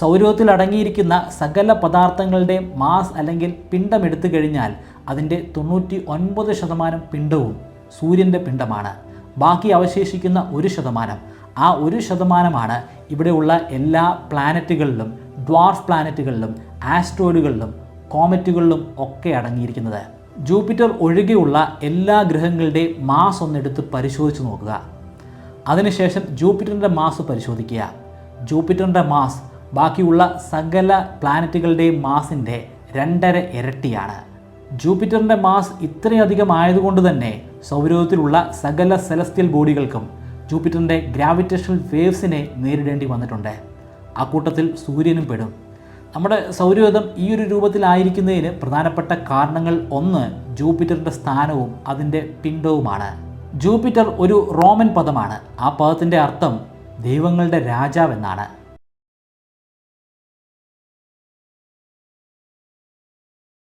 സൗരയൂഥത്തിൽ അടങ്ങിയിരിക്കുന്ന സകല പദാർത്ഥങ്ങളുടെ മാസ് അല്ലെങ്കിൽ പിണ്ഡം എടുത്തു കഴിഞ്ഞാൽ അതിന്റെ തൊണ്ണൂറ്റി ഒൻപത് ശതമാനം പിണ്ഡവും സൂര്യന്റെ പിണ്ഡമാണ്. ബാക്കി അവശേഷിക്കുന്ന ഒരു ശതമാനം. ആ ഒരു ശതമാനമാണ് ഇവിടെയുള്ള എല്ലാ പ്ലാനറ്റുകളിലും ഡ്വാർഫ് പ്ലാനറ്റുകളിലും ആസ്ട്രോയിഡുകളിലും കോമറ്റുകളിലും ഒക്കെ അടങ്ങിയിരിക്കുന്നത്. ജൂപ്പിറ്റർ ഒഴികെയുള്ള എല്ലാ ഗ്രഹങ്ങളുടെ മാസ് ഒന്നെടുത്ത് പരിശോധിച്ച് നോക്കുക. അതിനുശേഷം ജൂപ്പിറ്ററിന്റെ മാസ് പരിശോധിക്കുക. ജൂപ്പിറ്ററിന്റെ മാസ് ബാക്കിയുള്ള സകല പ്ലാനറ്റുകളുടെയും മാസിന്റെ രണ്ടര ഇരട്ടിയാണ്. ജൂപ്പിറ്ററിന്റെ മാസ് ഇത്രയധികം ആയതുകൊണ്ട് തന്നെ സൗരയൂഥത്തിലുള്ള സകല സെലസ്ത്യൽ ബോഡികൾക്കും ജൂപ്പിറ്ററിന്റെ ഗ്രാവിറ്റേഷണൽ വേവ്സിനെ നേരിടേണ്ടി വന്നിട്ടുണ്ട്. ആ കൂട്ടത്തിൽ സൂര്യനും പെടും. നമ്മുടെ സൗരയൂഥം ഈ ഒരു രൂപത്തിലായിരിക്കുന്നതിന് പ്രധാനപ്പെട്ട കാരണങ്ങൾ ഒന്ന് ജൂപ്പിറ്ററിന്റെ സ്ഥാനവും അതിന്റെ പിണ്ഡവുമാണ്. ജൂപ്പിറ്റർ ഒരു റോമൻ പദമാണ്. ആ പദത്തിന്റെ അർത്ഥം ദൈവങ്ങളുടെ രാജാവെന്നാണ്